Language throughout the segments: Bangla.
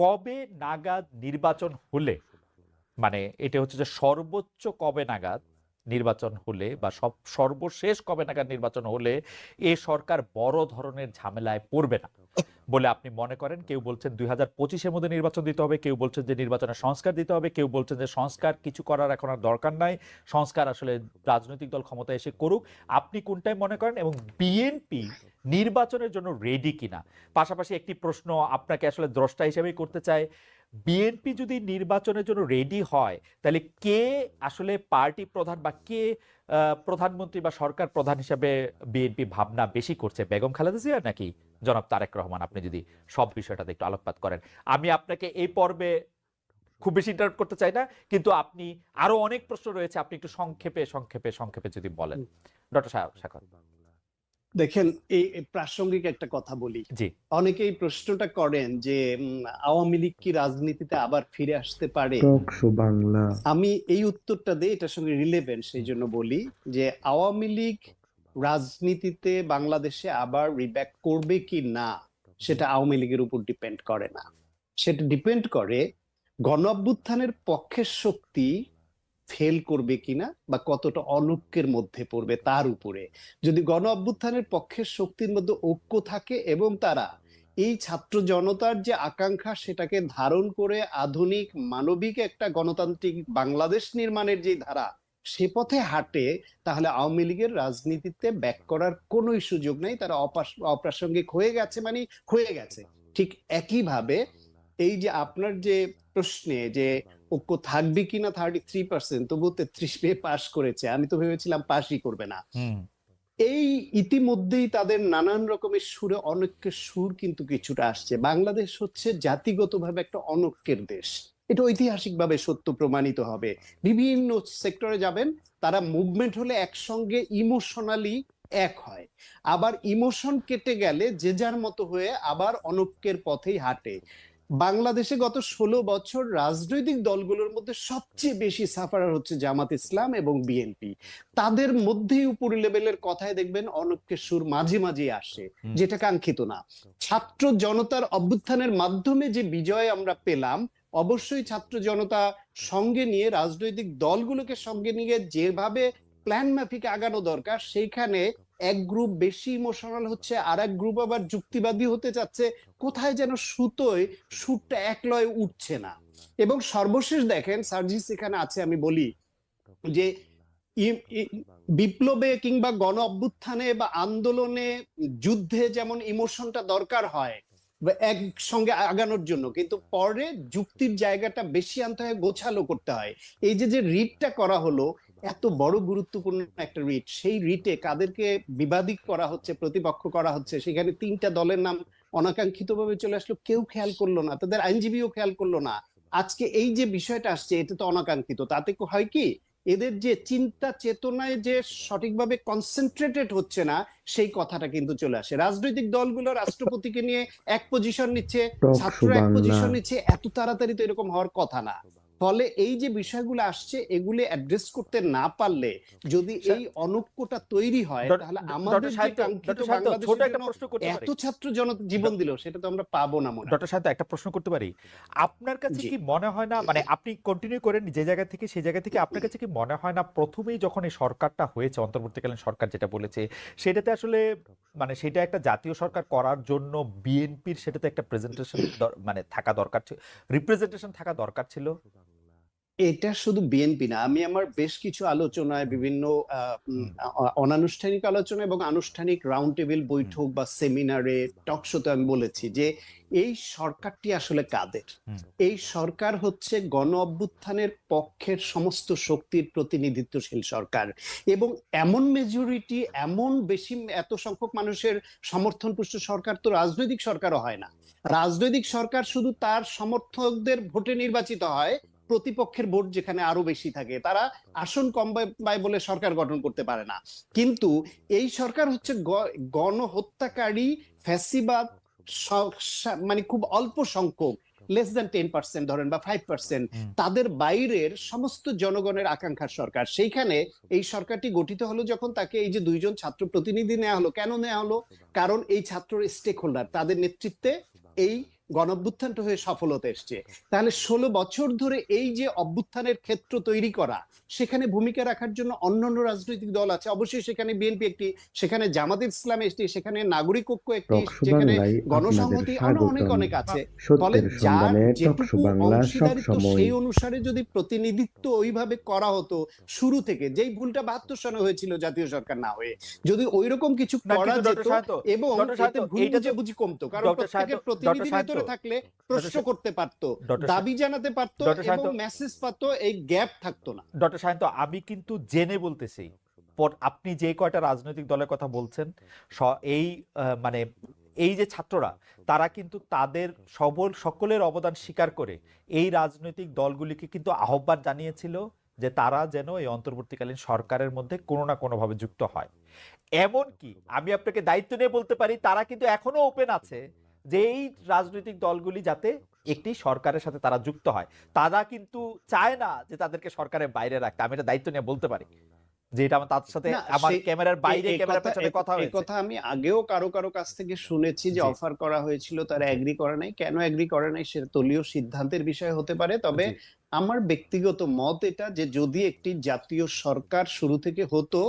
কবে নাগাদ নির্বাচন হলে? মানে এটা হচ্ছে যে সর্বোচ্চ কবে নাগাদ? নির্বাচন হলে বা সব সর্বশেষ কবে নাগাদ নির্বাচন হলে এ সরকার বড় ধরনের ঝামেলায় পড়বে না। বলে আপনি মনে করেন, কেউ বলছেন দুই হাজার পঁচিশের মধ্যে নির্বাচন দিতে হবে, কেউ বলছেন যে নির্বাচনে সংস্কার দিতে হবে, কেউ বলছেন যে সংস্কার কিছু করার এখন আর দরকার নাই, সংস্কার আসলে রাজনৈতিক দল ক্ষমতায় এসে করুক। আপনি কোনটাই মনে করেন এবং বিএনপি নির্বাচনের জন্য রেডি কিনা? পাশাপাশি একটি প্রশ্ন আপনাকে আসলে দ্রষ্টা হিসেবেই করতে চাই বিএনপি যদি নির্বাচনের জন্য রেডি হয় তাহলে কে আসলে পার্টি প্রধান বা কে প্রধানমন্ত্রী বা সরকার প্রধান হিসাবে বিএনপি ভাবনা বেশি করছে? বেগম খালেদা জিয়া নাকি? জনাব তারেক রহমান আপনি যদি সব বিষয়টাতে একটু আলোকপাত করেন। আমি আপনাকে এই পর্বে খুব বেশি ইন্টারাপ্ট করতে চাই না কিন্তু আপনি আরও অনেক প্রশ্ন রয়েছে আপনি একটু সংক্ষেপে সংক্ষেপে সংক্ষেপে যদি বলেন। ডক্টর সাক্ষর দেখেন এই প্রাসঙ্গিক একটা কথা বলি। জি। অনেকেই প্রশ্নটা করেন যে আওয়ামী লীগ কি রাজনীতিতে আবার ফিরে আসতে পারে? বাংলা। আমি এই উত্তরটা দিই এটার সঙ্গে রিলেভেন্ট সেই জন্য বলি যে আওয়ামী লীগ রাজনীতিতে বাংলাদেশে আবার রিব্যাক করবে কি না সেটা আওয়ামী লীগের উপর ডিপেন্ড করে না। সেটা ডিপেন্ড করে গণ অভ্যুত্থানের পক্ষের শক্তি ফেল করবে কিনা বা কতটা অনৈক্যের মধ্যে পড়বে তার উপরে। যদি গণ অভ্যুত্থানের পক্ষের শক্তির মধ্যে ঐক্য থাকে এবং তারা এই ছাত্র জনতার যে আকাঙ্ক্ষা সেটাকে ধারণ করে আধুনিক মানবিক একটা গণতান্ত্রিক বাংলাদেশ নির্মাণের যে ধারা সে পথে হাঁটে, তাহলে আওয়ামী লীগের রাজনীতিতে ব্যাক করার কোনোই সুযোগ নেই। তারা অপ্রাসঙ্গিক হয়ে গেছে মানে হয়ে গেছে। ঠিক একইভাবে এই যে আপনার যে প্রশ্নে যে ঐক্য থাকবে কিনা থার্টি থ্রি পার্সেন্ট তবু তেত্রিশ পেয়ে পাশ করেছে। আমি তো ভেবেছিলাম পাশই করবে না। এই ইতিমধ্যেই তাদের নানান রকমের সুরে অনৈক্যের সুর কিন্তু কিছুটা আসছে। বাংলাদেশ হচ্ছে জাতিগতভাবে একটা অনৈক্যের দেশ। এটা ঐতিহাসিকভাবে সত্য প্রমাণিত হবে। বিভিন্ন সেক্টরে যাবেন তারা মুভমেন্ট হলে একসঙ্গে ইমোশনালি এক হয়। আবার ইমোশন কেটে গেলে যে যার মতো হয়ে আবার অনৈক্যের পথেই হাঁটে। বাংলাদেশে গত ষোলো বছর রাজনৈতিক দলগুলোর মধ্যে সবচেয়ে বেশি সাফারার হচ্ছে জামাত ইসলাম এবং বিএনপি তাদের মধ্যেই উপর লেভেলের কথায় দেখবেন অনৈক্যের সুর মাঝে মাঝে আসে। যেটা কাঙ্ক্ষিত না ছাত্র জনতার অভ্যুত্থানের মাধ্যমে যে বিজয় আমরা পেলাম অবশ্যই ছাত্র জনতা সঙ্গে নিয়ে রাজনৈতিক দলগুলোকে সঙ্গে নিয়ে যেভাবে প্ল্যান মাফিক আগানো দরকার। সেইখানে এক গ্রুপ বেশি ইমোশনাল হচ্ছে আর এক গ্রুপ আবার যুক্তিবাদী হতে চাচ্ছে। কোথায় যেন সুতোয় সুরটা এক লয়ে উঠছে না। এবং সর্বশেষ দেখেন, সার্জিস এখানে আছে, আমি বলি যে বিপ্লবে কিংবা গণ অভ্যুত্থানে বা আন্দোলনে যুদ্ধে যেমন ইমোশনটা দরকার হয় একসঙ্গে আগানোর জন্য, কিন্তু পরে যুক্তির জায়গাটা বেশি আনতে হয়, গোছালো করতে হয়। এই যে যে রিটটা করা হলো এত বড় গুরুত্বপূর্ণ একটা রিট সেই রিটে কাদেরকে বিবাদী করা হচ্ছে প্রতিপক্ষ করা হচ্ছে সেখানে তিনটা দলের নাম অনাকাঙ্ক্ষিত ভাবে চলে আসলো কেউ খেয়াল করল না তাদের আইনজীবীও খেয়াল করল না। আজকে এই যে বিষয়টা আসছে এটা তো অনাকাঙ্ক্ষিত তাতে হয় কি এদের যে চিন্তা চেতনায় যে সঠিকভাবে কনসেন্ট্রেটেড হচ্ছে না সেই কথাটা কিন্তু চলে আসে। রাজনৈতিক দলগুলো রাষ্ট্রপতিকে নিয়ে এক পজিশন নিচ্ছে ছাত্র এক পজিশন নিচ্ছে এত তাড়াতাড়ি তো এরকম হওয়ার কথা না। ফলে এই যে বিষয়গুলো আসছে এগুলি অ্যাড্রেস করতে না পারলে যদি এই অনৈক্যটা তৈরি হয় তাহলে আমাদের ছোট একটা প্রশ্ন করতে পারি। এত ছাত্র জনতা জীবন দিল সেটা তো আমরা পাবো না মনে ডক্টর সাহেব একটা প্রশ্ন করতে পারি। আপনার কাছে কি মনে হয় না মানে আপনি কন্টিনিউ করেন যে জায়গা থেকে সেই জায়গা থেকে আপনার কাছে কি মনে হয় না প্রথমেই যখন এই সরকারটা হয়েছে অন্তর্বর্তীকালীন সরকার যেটা বলেছে সেটাতে আসলে মানে সেটা একটা জাতীয় সরকার করার জন্য বিএনপির সেটাতে একটা প্রেজেন্টেশন মানে থাকা দরকার ছিল রিপ্রেজেন্টেশন থাকা দরকার ছিল? এটা শুধু বিএনপি না আমি আমার বেশ কিছু আলোচনায় বিভিন্ন অনানুষ্ঠানিক আলোচনা এবং আনুষ্ঠানিক রাউন্ড টেবিল বৈঠক বা সেমিনারে টক শোতে আমি বলেছি যে এই সরকারটি আসলে কাদের? এই সরকার হচ্ছে গণ অভ্যুত্থানের পক্ষের সমস্ত শক্তির প্রতিনিধিত্বশীল সরকার এবং এমন মেজরিটি এমন বেশি এত সংখ্যক মানুষের সমর্থন পুষ্ট সরকার তো রাজনৈতিক সরকারও হয় না। রাজনৈতিক সরকার শুধু তার সমর্থকদের ভোটে নির্বাচিত হয় প্রতিপক্ষের ভোট যেখানে আরও বেশি থাকে তারা আসন কম পায়- পায় বলে সরকার গঠন করতে পারে না। কিন্তু এই সরকার হচ্ছে গণহত্যাকারী ফ্যাসিবাদ মানে খুব অল্প সংখ্যক লেস দেন টেন পার্সেন্ট ধরেন বা ফাইভ পার্সেন্ট তাদের বাইরের সমস্ত জনগণের আকাঙ্ক্ষার সরকার। সেইখানে এই সরকারটি গঠিত হলো যখন তাকে এই যে দুইজন ছাত্র প্রতিনিধি নেওয়া হলো কেন নেওয়া হলো? কারণ এই ছাত্র স্টেক হোল্ডার তাদের নেতৃত্বে এই গণঅভ্যুত্থানটা হয়ে সফলতা এসছে। তাহলে ষোলো বছর ধরে এই যে অভ্যুত্থানের ক্ষেত্র তৈরি করা সেখানে ভূমিকা রাখার জন্য অন্যান্য রাজনৈতিক দল আছে। অবশ্যই সেখানে বিএনপি একটি সেখানে জামাত ইসলাম একটি সেখানে নাগরিক ঐক্য একটি আপনাদের গণসংহতি আরও অনেক অনেক আছে। ফলে যার যেটুকু অংশীদারিত্ব সেই অনুসারে যদি প্রতিনিধিত্ব ওইভাবে করা হতো শুরু থেকে যেই ভুলটা বাহাত্তর সনে হয়েছিল জাতীয় সরকার না হয়ে যদি ওইরকম কিছু না, করা যেত এবং ডক্টর এতে শান্ত, ভুল এইটা তো- বুঝাবুঝি কমতো। কারণ প্রত্যেকের প্রতিনিধি ভেতরে থাকলে প্রশ্ন করতে পারতো দাবি জানাতে পারতো এবং মেসেজ পাতো এই গ্যাপ থাকতো না। ডক্টর সায়ন্ত আমি কিন্তু জেনে বলতেছি আপনি যে কয়টা রাজনৈতিক দলের কথা বলছেন এই মানে এই যে ছাত্ররা তারা কিন্তু তাদের সবল সকলের অবদান স্বীকার করে এই রাজনৈতিক দলগুলিকে কিন্তু আহ্বান জানিয়েছিল যে তারা যেন এই অন্তর্বর্তীকালীন সরকারের মধ্যে কোনো না কোনোভাবে যুক্ত হয়। এমনকি আমি আপনাকে দায়িত্ব নিয়ে বলতে পারি তারা কিন্তু এখনও ওপেন আছে। যে এই রাজনৈতিক দলগুলি যাতে একটি সরকারের সাথে তারা যুক্ত হয় তারা কিন্তু চায় না যে তাদেরকে সরকারের বাইরে রাখতে। আমি এটা দায়িত্ব নিয়ে বলতে পারি যে এটা আমার তার সাথে আমার ক্যামেরার বাইরে এই- এই ক্যামেরার পেছনে কথা হয়েছে। কথা আমি আগেও কারও কারও কাছ থেকে শুনেছি যে অফার করা হয়েছিল তারা এগ্রি করে নাই। কেন এগ্রি করে নাই সেটা দলীয় সিদ্ধান্তের বিষয় হতে পারে তবে আমার ব্যক্তিগত মত এটা যে যদি একটি জাতীয় সরকার শুরু থেকে হতো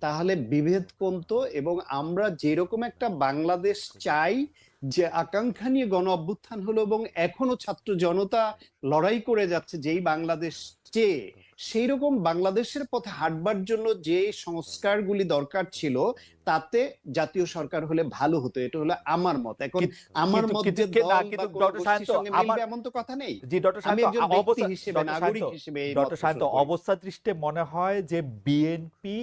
তাহলে বিভেদ কমতো এবং আমরা যেরকম একটা বাংলাদেশ চাই যে আকাঙ্ক্ষা নিয়ে গণ অভ্যুত্থান হলো এবং এখনও ছাত্র জনতা লড়াই করে যাচ্ছে যেই বাংলাদেশ চেয়ে সেই রকম বাংলাদেশের পথে হাঁটবার জন্য যে সংস্কারগুলি দরকার ছিল তাতে জাতীয় সরকার হলে ভালো হতো। এটা হলো আমার মত। এখন আমার মত যে এমন তো কথা নেই। জি ডক্টর আমি একজন ব্যক্তি অবস্থা হিসেবে নাগরিক হিসেবে ডক্টর শান্ত অবস্থা দৃষ্টে মনে হয় যে বিএনপি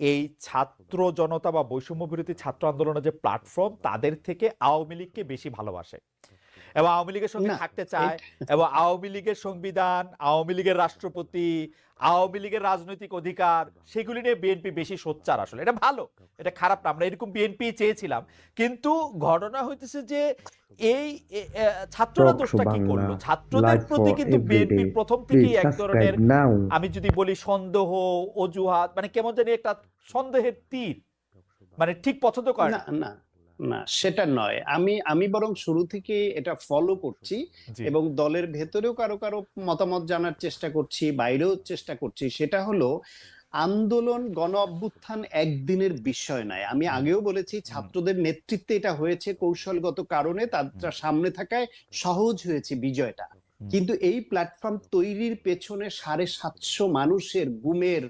এই ছাত্র জনতা বা বৈষম্য বিরোধী ছাত্র আন্দোলনের যে প্ল্যাটফর্ম তাদের থেকে আওয়ামী লীগকে বেশি ভালোবাসে। এবং আওয়ামী লীগের সঙ্গে থাকতে চায় এবং আওয়ামী লীগের সংবিধান আওয়ামী লীগের রাষ্ট্রপতি আওয়ামী লীগের রাজনৈতিক অধিকার সেগুলি নিয়ে বিএনপি বেশি সোচ্চার আসলে। এটা ভালো এটা খারাপ না আমরা এরকম বিএনপি চেয়েছিলাম। কিন্তু ঘটনা হইতেছে যে এই ছাত্ররা দোষটা কি করল? ছাত্রদের প্রতি কিন্তু বিএনপি প্রথম থেকেই এক ধরনের আমি যদি বলি সন্দেহ অজুহাত মানে কেমন জানি একটা সন্দেহের তীর। মানে ঠিক পছন্দ করে না না সেটা নয়। আমি আমি বরং শুরু থেকে এটা ফলো করছি এবং দলের ভেতরেও কারও কারও মতামত জানার চেষ্টা করছি বাইরেও চেষ্টা করছি। সেটা হলো আন্দোলন গণ অভ্যুত্থান একদিনের বিষয় নয়। আমি আগেও বলেছি ছাত্রদের নেতৃত্বে এটা হয়েছে কৌশলগত কারণে তার সামনে থাকায় সহজ হয়েছে বিজয়টা। কিন্তু এই প্ল্যাটফর্ম তৈরির পেছনে সাড়ে সাতশো মানুষের গুমের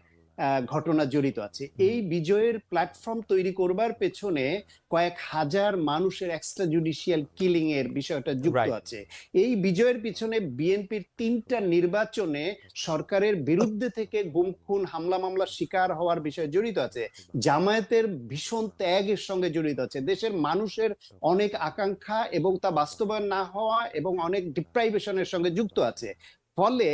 ঘটনা জড়িত আছে। এই বিজয়ের প্ল্যাটফর্ম তৈরি করবার পেছনে কয়েক হাজার মানুষের এক্সট্রা জুডিশিয়াল কিলিং এর বিষয়টা যুক্ত আছে। এই বিজয়ের পিছনে বিএনপির তিনটা নির্বাচনে সরকারের বিরুদ্ধে থেকে গুম খুন হামলা মামলা শিকার হওয়ার বিষয় জড়িত আছে। জামায়াতের ভীষণ ত্যাগের সঙ্গে জড়িত আছে। দেশের মানুষের অনেক আকাঙ্ক্ষা এবং তা বাস্তবায়ন না হওয়া এবং অনেক ডিপ্রাইভেশনের সঙ্গে যুক্ত আছে। ফলে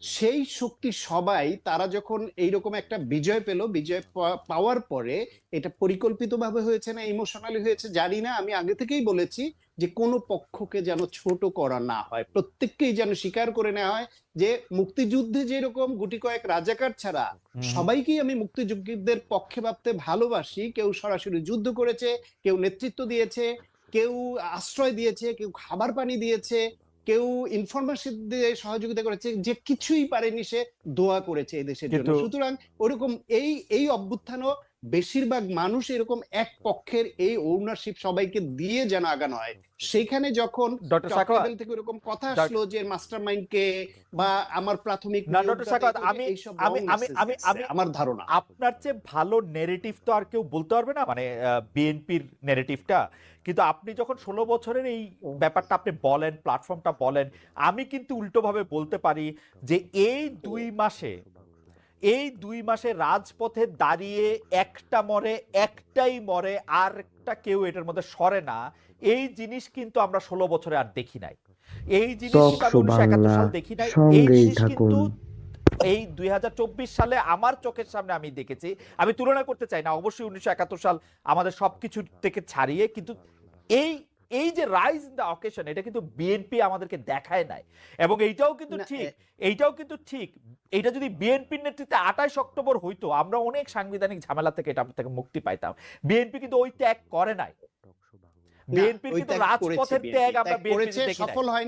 সেই শক্তি সবাই তারা যখন এইরকম একটা বিজয় পেল বিজয় পাওয়ার পরে এটা পরিকল্পিতভাবে হয়েছে না ইমোশনালি হয়েছে জানি না আমি আগে থেকেই বলেছি যে কোনো পক্ষকে যেন ছোট করা না হয় প্রত্যেককেই যেন স্বীকার করে নেওয়া হয় যে মুক্তিযুদ্ধে যেরকম গুটি কয়েক রাজাকার ছাড়া। সবাইকেই আমি মুক্তিযুদ্ধের পক্ষে ভাবতে ভালোবাসি কেউ সরাসরি যুদ্ধ করেছে কেউ নেতৃত্ব দিয়েছে কেউ আশ্রয় দিয়েছে কেউ খাবার পানি দিয়েছে কেউ ইনফরমেশন দিয়ে সহযোগিতা করেছে যে কিছুই পারেনি সে দোয়া করেছে এই দেশের জন্য। সুতরাং ওরকম এই এই অভ্যুত্থানও বেশিরভাগ মানুষ এরকম এক পক্ষের এই ওনারশিপ সবাইকে দিয়ে যেন আগানো হয়। সেখানে যখন থেকে এরকম কথা আসলো যে মাস্টার কে বা আমার প্রাথমিক আমি- আমি- আমি- আমি- আমার ধারণা। আপনার চেয়ে ভালো নেরেটিভ তো আর কেউ বলতে পারবে না মানে বিএনপির নেরেটিভটা কিন্তু আপনি যখন ষোলো বছরের এই ব্যাপারটা আপনি বলেন প্ল্যাটফর্মটা বলেন আমি কিন্তু উল্টোভাবে বলতে পারি যে এই দুই মাসে এই দুই মাসে রাজপথে দাঁড়িয়ে একটা মরে একটাই মরে আর একটা কেউ এটার মধ্যে সরে না এই জিনিস কিন্তু আমরা ষোলো বছরে আর দেখি নাই। এই জিনিস একাত্তর সাল দেখি নাই। এই জিনিস কিন্তু এই দুই হাজার চব্বিশ সালে আমার চোখের সামনে আমি দেখেছি। আমি তুলনা করতে চাই না। অবশ্যই উনিশশো একাত্তর সাল আমাদের সবকিছু থেকে ছাড়িয়ে কিন্তু এই এই যে রাইজ ইন দ্য অকেশন এটা কিন্তু বিএনপি আমাদেরকে দেখায় নাই। এবং এইটাও কিন্তু ঠিক এইটাও কিন্তু ঠিক। এটা যদি বিএনপির নেতৃত্বে আঠাশ অক্টোবর হইতো আমরা অনেক সাংবিধানিক ঝামেলা থেকে এটা থেকে মুক্তি পাইতাম। বিএনপি কিন্তু ওই ত্যাগ করে নাই। বিএনপি বিএনপির কিন্তু রাজপথের ত্যাগ আমরা বিএনপি। সফল হয়নি।